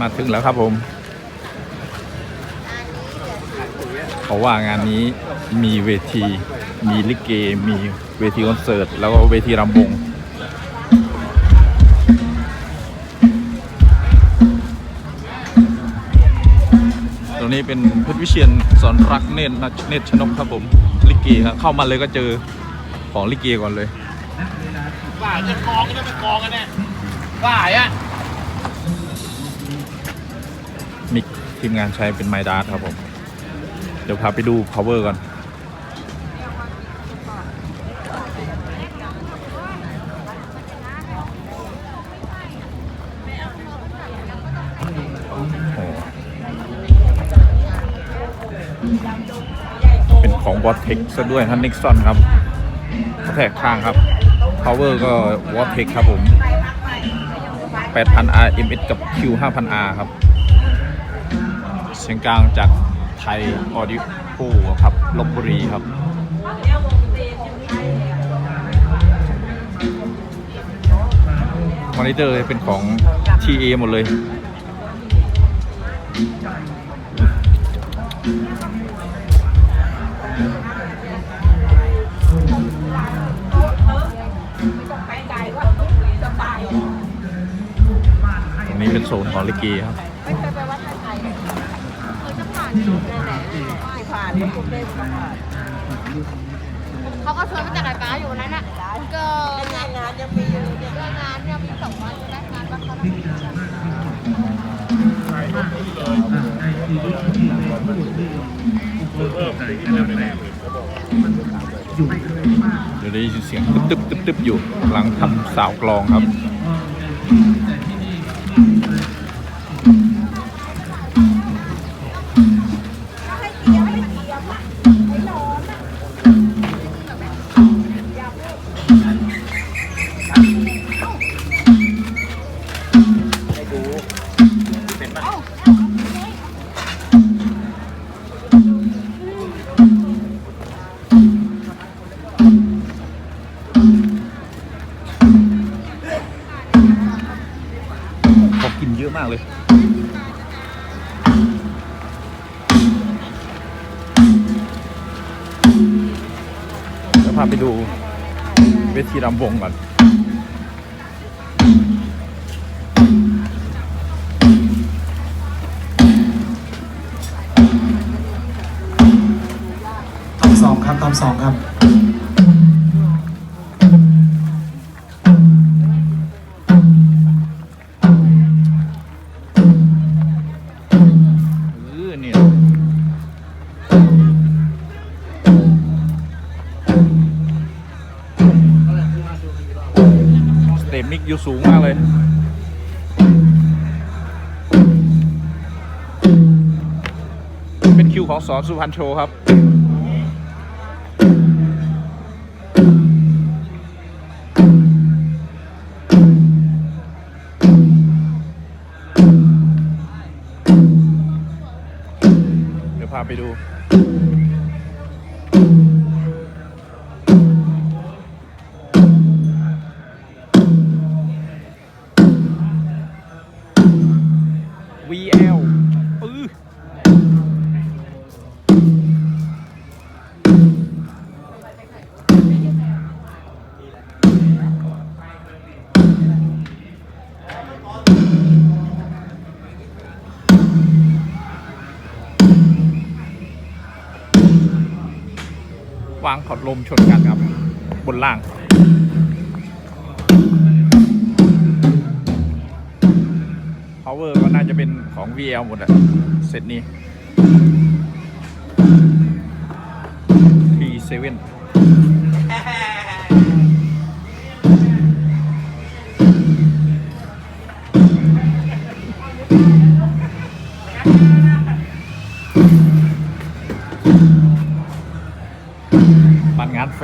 มาถึงแล้วครับผมเขาว่างานนี้มีเวที มีลิเก มีเวทีคอนเสิร์ต แล้วก็เวทีรำวงตรงนี้เป็นเพชรวิเชียนสอนรักเนตรนเนตรชนกครับผม ลิเกครับเข้ามาเลยก็เจอของลิเกก่อนเลย ว่าจะกองกันเป็นกองกันเนี่ยว่าอะมิกทีมงานใช้เป็นไมดาร์ครับผม เดี๋ยวพาไปดู power ก่อนเป็นของ v o t e x ซะด้วยท่านนิกซอนครับแทกข้างครับ power ก็ v o t e x ครับผม 8,000 RMS กับ Q 5,000 R ครับ เสียงกลางจากไทยออดิโอครับลบบุรีครับมอนิเตอร์เป็นของ TA หมดเลย โซนของลิเกครับไม่เคยไปวัดไทยเคยจะผ่านนั่นแหละไม่ผ่านก็ได้ผ่านเขาก็ชวนไปจัดรายการอยู่วันนั้นน่ะก็งานงานยังมีอยู่เนี่ยก็งานเนี่ยมีสองวันใช่ไหมงานวัดเขางเดี๋ยวได้ยินเสียงตึ๊บตึ๊บตึ๊บตึ๊บอยู่กำลังทำสาวกลองครับ องกินเยอะมากเลยเดี๋ยวพาไปดูเวทีรำวงก่อนตอสองครับตอสองครับ อยู่สูงมากเลย เป็นคิวของสอนสุพรรณโชว์ครับเดี๋ยวพาไปดู วางขอดลมชนกันครับ บนล่างพาวเวอร์ก็น่าจะเป็นของ VL หมดอะเซตนี้ P7 ปันงาน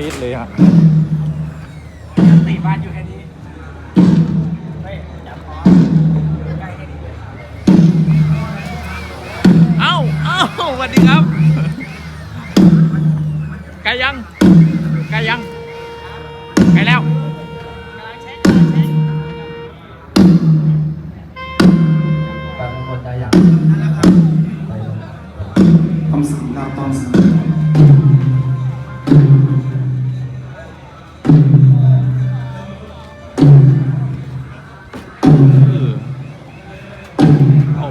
ปี๊ดเลยฮะตีบ้านอยู่แค่นี้เอ้าเอ้าสวัสดีครับไกลยังไกลยังไกลแล้ว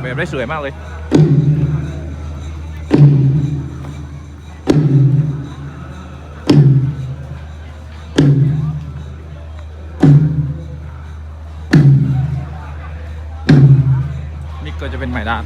แบบได้สวยมากเลยนี่ก็จะเป็นไหมด้าน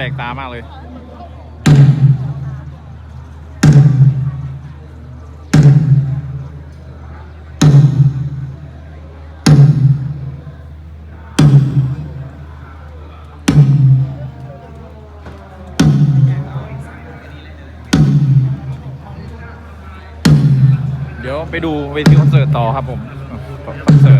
ปลกตามากเลย เดี๋ยวไปดูเวทีคอนเสิร์ตต่อครับผม คอนเสิร์ต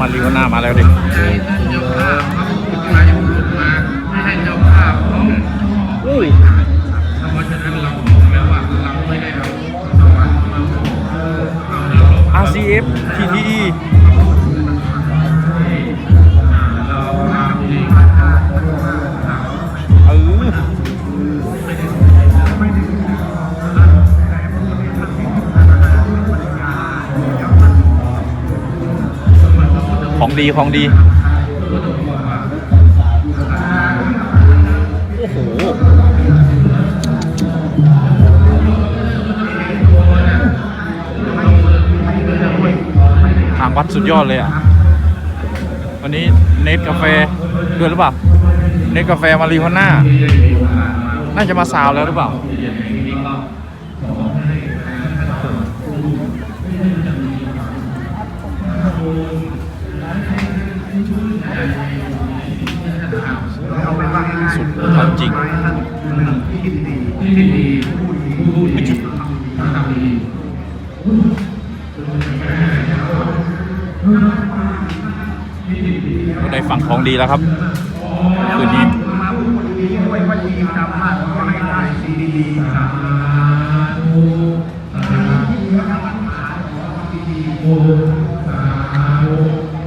มาริโอน่ามาแล้วดิอู้ RCF TTE เดีของดี โอ้โห ทางวัดสุดยอดเลยอะ วันนี้เนทกาแฟด้วยหรือเปล่า เนทกาแฟมารีฮอน่า น่าจะมาซาวแล้วหรือเปล่า ความจริงก็ได้ฝั่งของดีแล้วครับคืนนี้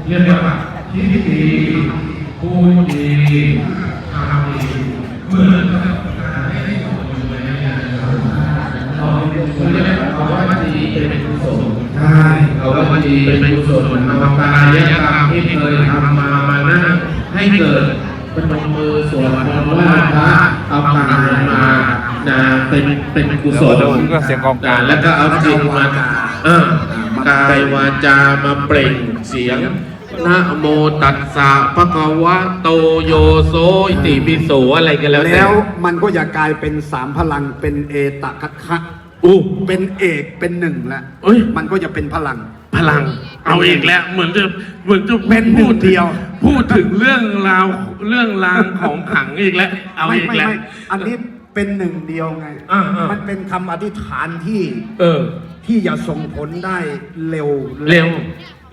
เรียกว่าที่ดีผู้ดีทำดีเมื่อเขาเรียกเขาว่าดีเป็นกุศลใช่เขาว่าดีเป็นกุศ ลทำกายกรรมที่เคยทำมามานั่งให้เกิดเป็นมือสวดมนต์ไหว้พระเอากายมานะเป็นเป็นกุศลเดี๋ยวก็เสียงกองกลางแล้วก็เอาจิตมาเออกายวาจามาเปล่งเสียงนะโมตัสสะภะคะวะโตโยโซอิติปิโสอะไรกันแล้วแต่แล้วมันก็อย่ากลายเป็นสามพลังเป็นเอตคัคคะอู้เป็นเอกเป็นหนึ่งแล้วเอ้ยมันก็จะเป็นพลัง พลังเอาอีกแล้ว เหมือนจะเหมือนจะเป็นหนึ่งเดียว พูดถึงเรื่องราวเรื่องราวของขลังอีกแล้ว เอาไม่อีกไม่แล้ว ไม่อันนี้เป็นหนึ่งเดียวไง อ่าอ่ามั มันเป็นคำอธิษฐานที่เออ ที่จะส่งผลได้เร็วเร็ว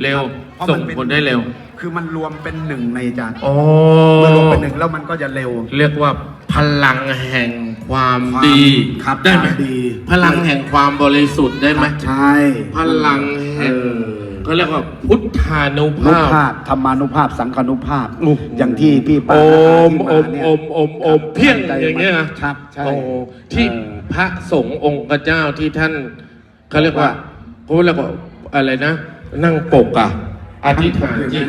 เร็วเพราะส่มังนเป็นผลได้เร็วคือมันรวมเป็นหนึ่งในจานโอ้เมื่อรวมเป็นหนึ่งแล้วมันก็จะเร็ว เรียกว่าพลังแห่ง ความความดีครับได้ไหมความดี พลังแห่งความบริสุทธิ์ได้ไหมใช่พลังแห่งเออเขาเรียกว่าพุทธานุนุภาพ ภาพธรรมานุภาพสังคานุภาพ โอ้โหอย่างที่พี่โอป้านามที่โอมามเนี่ยโอมโอมโอมเพียงใจอย่างเงี้ยนะครับใช่โอ้ที่เออพระสงฆ์องค์เจ้าที่ท่านเขาเรียกว่าเขาเรียกว่าอะไรนะ นั่งปกอะอธิษฐานจิต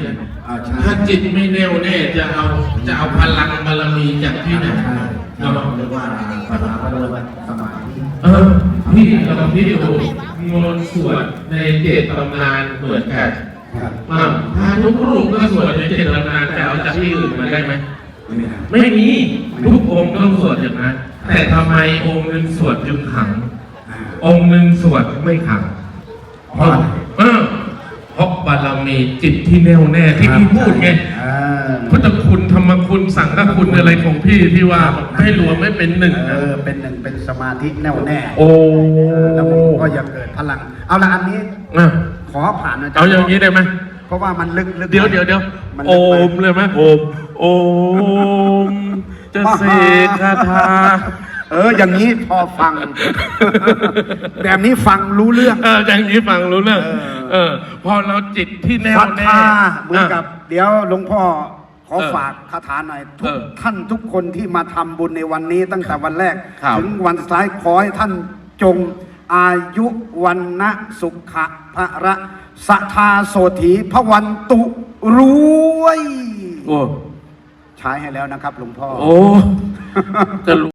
อ่าใช่ ถ้าจิตไม่แน่วแน่จะเอาจะเอาพลังบารมีจากที่ไหน เนาะเรียกว่าภาษาเขาเรียกว่าสมาธิเออพี่ลองพี่ดูมนต์สวดในเจตตำนานเหมือนกันครับอ่าพระทุกรูปก็สวดในเจตตำนานแต่เอาจากที่อื่นมาได้ไหมไม่ได้ไม่มีทุกองค์ต้องสวดอย่างนั้นแต่ทำไมองค์หนึ่งสวดจึงขังอ่าองค์หนึ่งสวดไม่ขังเพราะเออเพราะบารมีจิตที่แน่วแน่ที่พี่พูดไงอ่าพุทธ คุณธรรมคุณสังฆคุณอะไรของพี่ที่ว่าให้รวมไม่เป็นหนึ่งเอนะ อเป็นหนึ่งเป็นสมาธิแน่วแน่โอ้ แล้วมันก็จะเกิดพลัง เอาละอันนี้อะขอผ่านนะจ๊ะเอาอย่างนี้ได้ไหม เพราะว่ามันลึกลึกเดี๋ยวเดี๋ยวเดี๋ยวมันโอลึกไป มเลยไหมโอมโอมจะเสกคาถา เออ อย่างนี้พอฟัง แบบนี้ฟังรู้เรื่อง เอออย่างนี้ฟังรู้เรื่องเออ เออ พอเราจิตที่แน่ศวรัทแน่ธาเหมือนกับ เดี๋ยวหลวงพ่อข อเออฝากคาถาหน่อยทุเอกอท่านทุกคนที่มาทำบุญในวันนี้ตั้งแต่วันแรกครับถึงวันสุดท้ายขอให้ท่านจงอายุวันนะสุขะพระสัทธาโสถีพระวันตุรวย โอ้ ใช้ให้แล้วนะครับหลวงพ่อ โอ้จะรู้